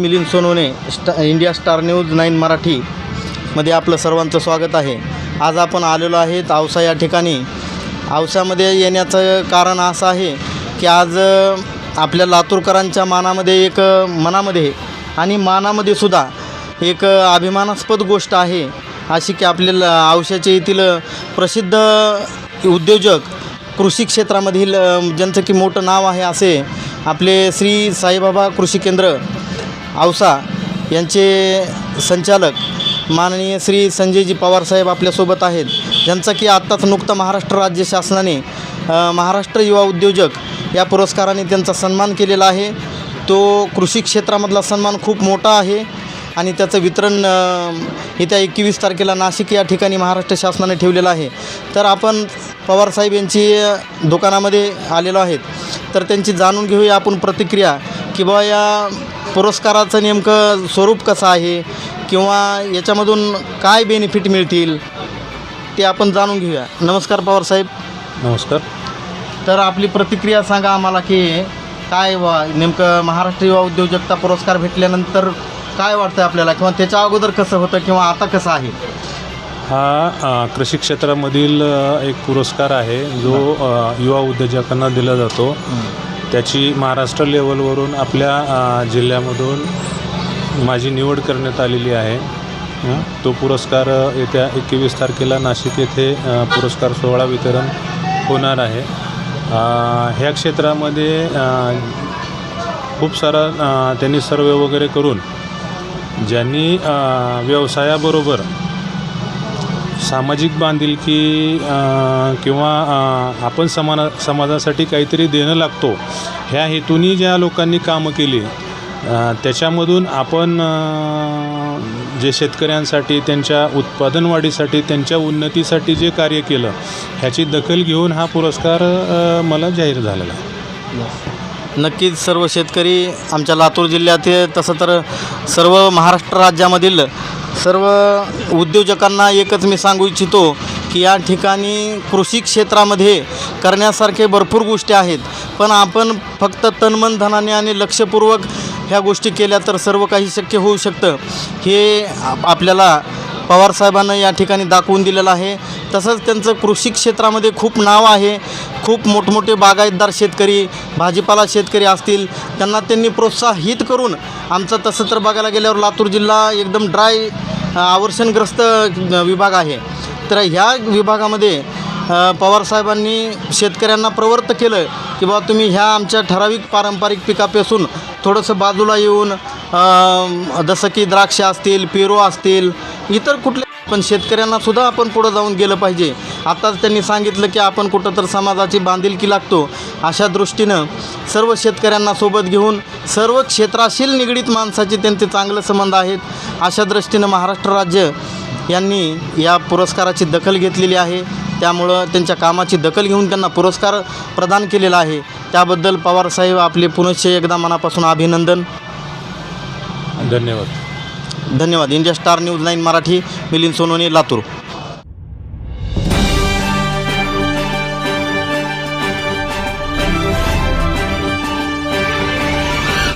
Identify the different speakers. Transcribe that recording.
Speaker 1: मिलिंद सोनवणे स्टा India star news nine मराठीमध्ये आपलं सर्वांचं स्वागत आहे. आज आपण आलेलो आहेत औसा या ठिकाणी. औसामध्ये येण्याचं कारण असं आहे की आज आपल्या लातूरकरांच्या मानामध्ये एक मनामध्ये आणि मानामध्ये सुद्धा एक अभिमानास्पद गोष्ट आहे अशी की आपल्याला औशाच्या येथील प्रसिद्ध उद्योजक कृषी क्षेत्रामधील ज्यांचं की मोठं नाव आहे असे आपले श्री साईबाबा कृषी केंद्र औसा यांचे संचालक माननीय श्री संजयजी पवारसाहेब आपल्यासोबत आहेत. ज्यांचा की आत्ताच नुकता महाराष्ट्र राज्य शासनाने महाराष्ट्र युवा उद्योजक या पुरस्काराने त्यांचा सन्मान केलेला आहे. तो कृषी क्षेत्रामधला सन्मान खूप मोठा आहे आणि त्याचं वितरण येत्या एकवीस तारखेला नाशिक या ठिकाणी महाराष्ट्र शासनाने ठेवलेलं आहे. तर आपण पवारसाहेब यांची दुकानामध्ये आलेलो आहेत. तर त्यांची जाणून घेऊया आपण प्रतिक्रिया की या पुरस्काराचं नेमकं स्वरूप कसं आहे? किंवा याच्यामधून काय बेनिफिट मिळतील? ते आपण जाणून घेऊया. नमस्कार पवारसाहेब
Speaker 2: नमस्कार.
Speaker 1: तर आपली प्रतिक्रिया सांगा आम्हाला की काय वा नेमकं महाराष्ट्र युवा उद्योजकता पुरस्कार भेटल्यानंतर काय वाटतं आपल्याला? किंवा त्याच्या अगोदर कसं होतं किंवा आता कसं आहे?
Speaker 2: हा कृषी क्षेत्रामधील एक पुरस्कार आहे. जो युवा उद्योजकांना दिला जातो. त्याची महाराष्ट्र लेवलवरून आपल्या जिल्ह्यामधून माझी निवड करण्यात आलेली आहे. तो पुरस्कार येत्या एकवीस तारखेला नाशिक येथे पुरस्कार सोहळा वितरण होणार आहे. ह्या क्षेत्रामध्ये खूप सारा त्यांनी सर्वे वगैरे करून ज्यांनी व्यवसायाबरोबर सामाजिक बांधिलकी किंवा आपण समाना समाजासाठी काहीतरी देणं लागतो ह्या हेतूनी ज्या लोकांनी कामं केली त्याच्यामधून आपण जे शेतकऱ्यांसाठी त्यांच्या उत्पादन वाढीसाठी त्यांच्या उन्नतीसाठी जे कार्य केलं ह्याची दखल घेऊन हा पुरस्कार मला जाहीर झालेला आहे.
Speaker 1: नक्कीच सर्व शेतकरी आमच्या लातूर जिल्ह्यात तसं तर सर्व महाराष्ट्र राज्यामधील सर्व उद्योजकांना एकच मी सांगू इच्छितो की या ठिकाणी कृषी क्षेत्रामध्ये करण्यासारखे भरपूर गोष्टी आहेत. पण आपण फक्त तनमनधनाने आणि लक्षपूर्वक ह्या गोष्टी केल्या तर सर्व काही शक्य होऊ शकतं. हे आपल्याला पवारसाहेबांना या ठिकाणी दाखवून दिलेलं आहे. तसंच त्यांचं कृषी क्षेत्रामध्ये खूप नाव आहे. खूप मोठमोठे बागायतदार शेतकरी भाजीपाला शेतकरी असतील. त्यांना त्यांनी प्रोत्साहित करून आमचं तसं तर बघायला गेल्यावर लातूर जिल्हा एकदम ड्राय आवर्षणग्रस्त विभाग आहे. तर ह्या विभागामध्ये पवारसाहेबांनी शेतकऱ्यांना प्रवृत्त केलं की बाबा तुम्ही ह्या आमच्या ठराविक पारंपरिक पिकापासून थोडंसं बाजूला येऊन जसं की द्राक्ष असतील पेरू असतील इतर कुठले पण शेतकऱ्यांना सुद्धा आपण पुढं जाऊन गेलं पाहिजे. आताच त्यांनी सांगितलं की आपण कुठं तर समाजाची बांधिलकी लागतो. अशा दृष्टीनं सर्व शेतकऱ्यांना सोबत घेऊन सर्व क्षेत्राशील निगडीत माणसाचे त्यांचे चांगले संबंध आहेत. अशा दृष्टीनं महाराष्ट्र राज्य यांनी या पुरस्काराची दखल घेतलेली आहे. त्यामुळं त्यांच्या कामाची दखल घेऊन त्यांना पुरस्कार प्रदान केलेला आहे. त्याबद्दल पवारसाहेब आपले पुनश्च एकदा मनापासून अभिनंदन.
Speaker 2: धन्यवाद.
Speaker 1: धन्यवाद. India star news nine Marathi Milind Sonawane Latur.